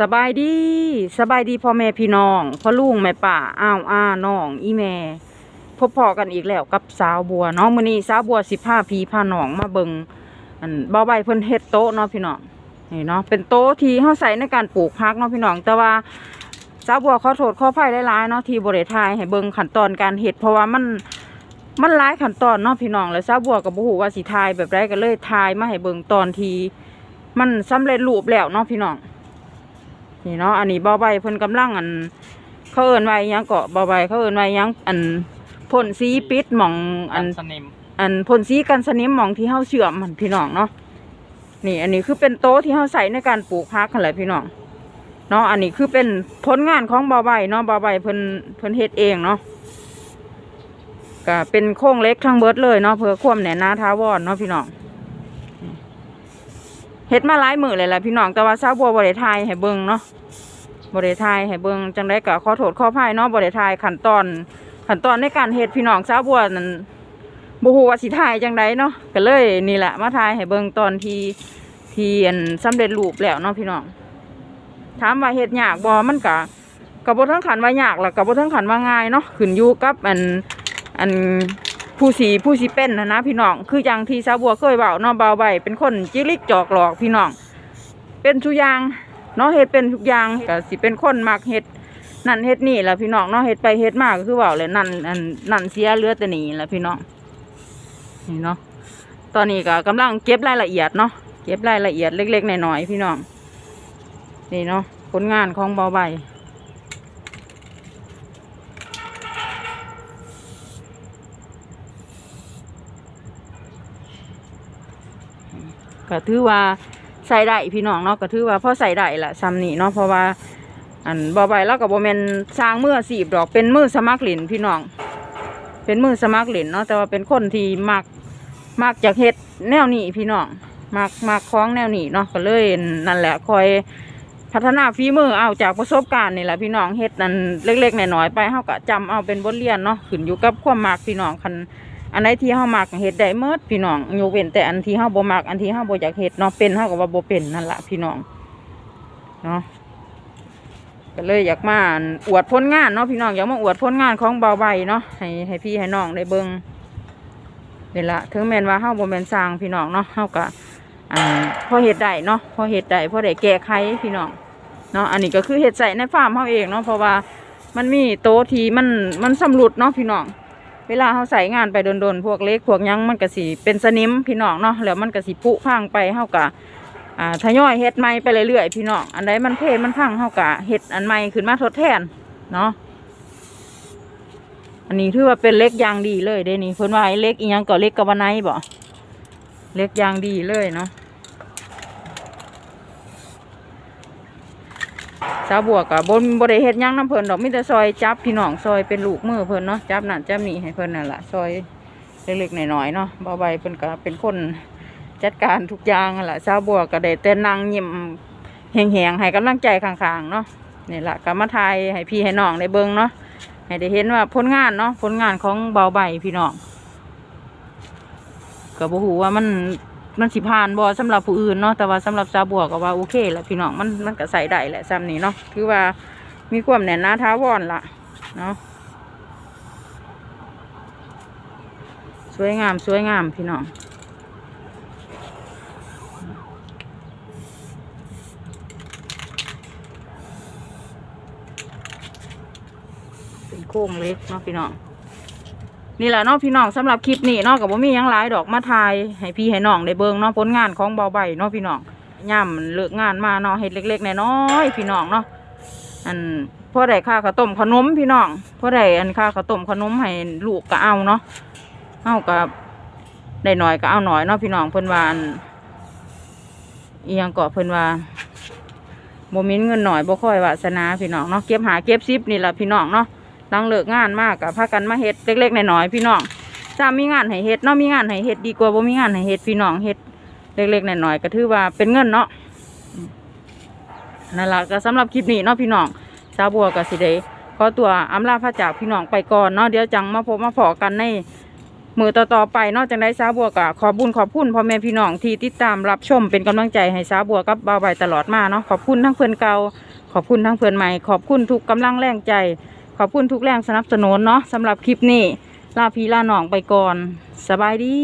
สบายดีสบายดีพ่อแม่พี่น้องพ่อลุงแม่ป่าอ้าวอ้าน้องอีแม่พบพอกันอีกแล้วกับสาวบัวเนาะมื้อนี้สาวบัวสิพาพี่พาหนองมาเบิงอันเบาใบเพิ่นเฮ็ดโต๊ะเนาะพี่น้องนี่เนาะเป็นโต๊ะที่เฮาใช้ในการปลูกผักเนาะพี่น้องแต่ว่าสาวบัวขอโทษขออภัยหลายๆเนาะที่บ่ได้ถ่ายให้เบิ่งขั้นตอนการเฮ็ดเพราะว่ามันมันหลายขั้นตอนเนาะพี่น้องแล้วสาวบัวก็บ่ฮู้ว่าสิถ่ายแบบใดก็เลยถ่ายมาให้เบิ่งตอนที่มันสำเร็จรูปแล้วเนาะพี่น้อง นี่เนาะอันนี้เบาใบเพิ่นกำลังอัน เขาเอิ้นไว้หยังเกาะเบาใบเขาเอิ้นไว้หยังอันพ่นสีปิดหม่องอัอันนสนิมอันพ่นสีกันสนิมหม่องที่เฮาเชื่อมมันพี่น้องเนาะนี่ อันนี้คือเป็นโต๊ะที่เฮาใส่ในการปลูกพักกันแหละพี่น้องเนาะอันนี้คือเป็นผลงานของเบาใบเนาะเบาใบเพิ่นเพิ่นเฮ็ดเองเนาะก็เป็นโครงเหล็กทั้งเบิดเลยเนาะเพื่อความแหน่หนาท้าวรเนาะพี่น้อง เฮ็ดมาหลายมื้อเลยล่ะพี่น้องแต่ว่าซาวบัวบ่ได้ถ่ายให้เบิ่งเนาะบ่ได้ถ่ายให้เบิ่งจังได๋ก็ขอโทษขออภัยเนาะบ่ได้ถ่ายขั้นตอนขั้นตอนในการเฮ็ดพี่น้องซาวบัวนั่นบ่ฮู้ว่าสิถ่ายจังไดเนาะก็เลยนี่แหละมาถ่ายให้เบิ่งตอนที่ที่อันสำเร็จรูปแล้วเนาะพี่น้องถามว่าเฮ็ดยากบ่มันก็ก็บ่ถึงขั้นว่ายากแล้วก็บ่ถึงขั้นว่าง่ายเนาะขึ้นอยู่กับอันอัน ผู้สีผู้สีเป็นนะนะพี่น้อง คืออย่างที่สาวบัวเคยเบาเนาะเบาใบเป็นคนจิลิกจอกหลอกพี่น้อง เป็นทุกอย่างเนาะเฮ็ดเป็นทุกอย่างก็สิเป็นคนมักเฮ็ดนั่นเฮ็ดนี่แหละพี่น้องเนาะเฮ็ดไปเฮ็ดมากคือเบาเลยนั่นนั่นเสียเลือดแต่นี่แหละพี่น้องนี่เนาะตอนนี้ก็กำลังเก็บรายละเอียดเนาะเก็บรายละเอียดเล็กๆหน้อยๆพี่น้องนี่เนาะผลงานของเบาใบ ก็ถือว่าใส่ได้พี่น้องเนาะก็ถือว่าพอใส่ได้ละซ้ำนี่เนาะเพราะว่าอันบอใบแล้วกับโบแมนสร้างมืออสีบดอกเป็นมือสมัครหลินพี่น้อง เป็นมือสมัครหลินเนาะแต่ว่าเป็นคนที่มักมักจากเฮ็ดแนวนี้พี่น้องมักมักคล้องแนวนี้เนาะก็เลยนั่นแหละคอยพัฒนาฝีมือเอาจากประสบการณ์นี่แหละพี่น้องเฮ็ดนั่นเล็กๆน้อยๆไปเฮาก็จำเอาเป็นบทเรียนเนาะขึ้นอยู่กับความมักพี่น้องคัน อันไหนที่เฮามักเฮ็ดได้เมิดพี่น้องยกเว้นแต่อันที่เฮาบ่มักอันที่เฮาบ่อยากเฮ็ดเนาะเป็นเฮาก็ว่าบ่เป็นนั่นละพี่น้องเนาะก็เลยอยากมาอวดผลงานเนาะพี่น้องอยากมาอวดผลงานของเบาใบเนาะให้ให้พี่ให้น้องได้เบิ่งนี่ละถึงแม้นว่าเฮาบ่แม่นสร้างพี่น้องเนาะเฮาก็อันพอเฮ็ดได้เนาะพอเฮ็ดได้พอได้แก้ไขพี่น้องเนาะอันนี้ก็คือเฮ็ดใส่ในฟาร์มเฮาเองเนาะเพราะว่ามันมีโต๊ะที่มันมันสำรุดเนาะพี่น้อง เวลาเขาใส่งานไปโดนๆพวกเล็กพวกยังมันก็สิเป็นสนิมพี่น้องเนาะแล้วมันก็สิผุพังไปเฮากะอ่าทยอยเฮ็ดใหม่ไปเรื่อยๆพี่น้องอันใดมันเพมันพังเฮากะเฮ็ดอันใหม่ขึ้นมาทดแทนเนาะอันนี้ถือว่าเป็นเล็กยางดีเลยเด้นี่เพิ่นว่าไอ้เล็กอีหยังก็เล็กกะวันไนบ่เล็กยางดีเลยเนาะ สาวบัวกับบนบริเฮ็ดหยังน้ำเพิ่นดอกมิแต่ซอยจับพี่น้องซอยเป็นลูกมือเพิ่นเนาะจับนั่นจับนี่ให้เพิ่นนั่นแหละซอยเล็กๆหน่อยๆเนาะเบาใบเพิ่นก็เป็นคนจัดการทุกอย่างนั่นละสาวบัวก็ได้แต่นั่งยิ้มแหงๆให้กำลังใจข้างๆเนาะนี่แหละก็มาทายให้พี่ให้น้องได้เบิ่งเนาะให้ได้เห็นว่าผลงานเนาะผลงานของเบาใบพี่น้องก็บ่ฮู้ว่ามัน มันสิผ่านบ่สำหรับผู้อื่นเนาะแต่ว่าสำหรับซาบัวก็ว่าโอเคแหละพี่น้องมันมันก็ใส่ได้แหละซ้ำนี้เนาะคือว่ามีความแน่นหน้าท้าวอนละเนาะสวยงามสวยงามพี่น้องเป็นโค้งเล็กเนาะพี่น้อง นี่แหละเนาะพี่น้องสำหรับคลิปนี้เนาะกับผมมียังหลายดอกมาทายให้พี่ให้น้องได้เบิ่งเนาะผลงานของเบาใบเนาะพี่น้องย่ำเลิกงานมาเนาะเฮ็ดเล็กๆน้อยๆพี่น้องเนาะอันพ่อได้ค่าข้าวต้มขนมพี่น้องพ่อได้อันค่าข้าวต้มขนมให้ลูกก็เอาเนาะเอากับได้หน่อยก็เอาหน่อยเนาะพี่น้องเพิ่นว่าอันอียงเกาะเพิ่นว่าบ่มีเงินหน่อยบ่ค่อยวาสนาพี่น้องเนาะเก็บหาเก็บซิปนี่แหละพี่น้องเนาะ หลังเลิกงานมากกับพากันมาเฮ็ดเล็กๆน้อยๆพี่น้องถ้มีงานให้เฮ็ดเนาะมีงานให้เฮ็ดดีกว่าบ่มีงานให้เฮ็ดพี่น้องเฮ็ดเล็กๆน้อยๆก็ถือว่าเป็นเงินเนาะนั่นแหละก็สำหรับคลิปนี้เนาะพี่น้องสาวบัวกับสิเด้ขอตัวอำลาพระจากพี่น้องไปก่อนเนาะเดี๋ยวจังมาพบมาพอกันในมือต่อๆไปนอกจากได้สาวบัวกับขอบุญขอบคุณพ่อแม่พี่น้องที่ติดตามรับชมเป็นกำลังใจให้สาวบัวกับบ่าวใบตลอดมาเนาะขอบคุณทั้งเพื่อนเก่าขอบคุณทั้งเพื่อนใหม่ ขอบคุณทุกกำลังแรงใจ ขอบคุณทุกแรงสนับสนุนเนาะสำหรับคลิปนี้ลาพีลาหนองไปก่อน สบายดี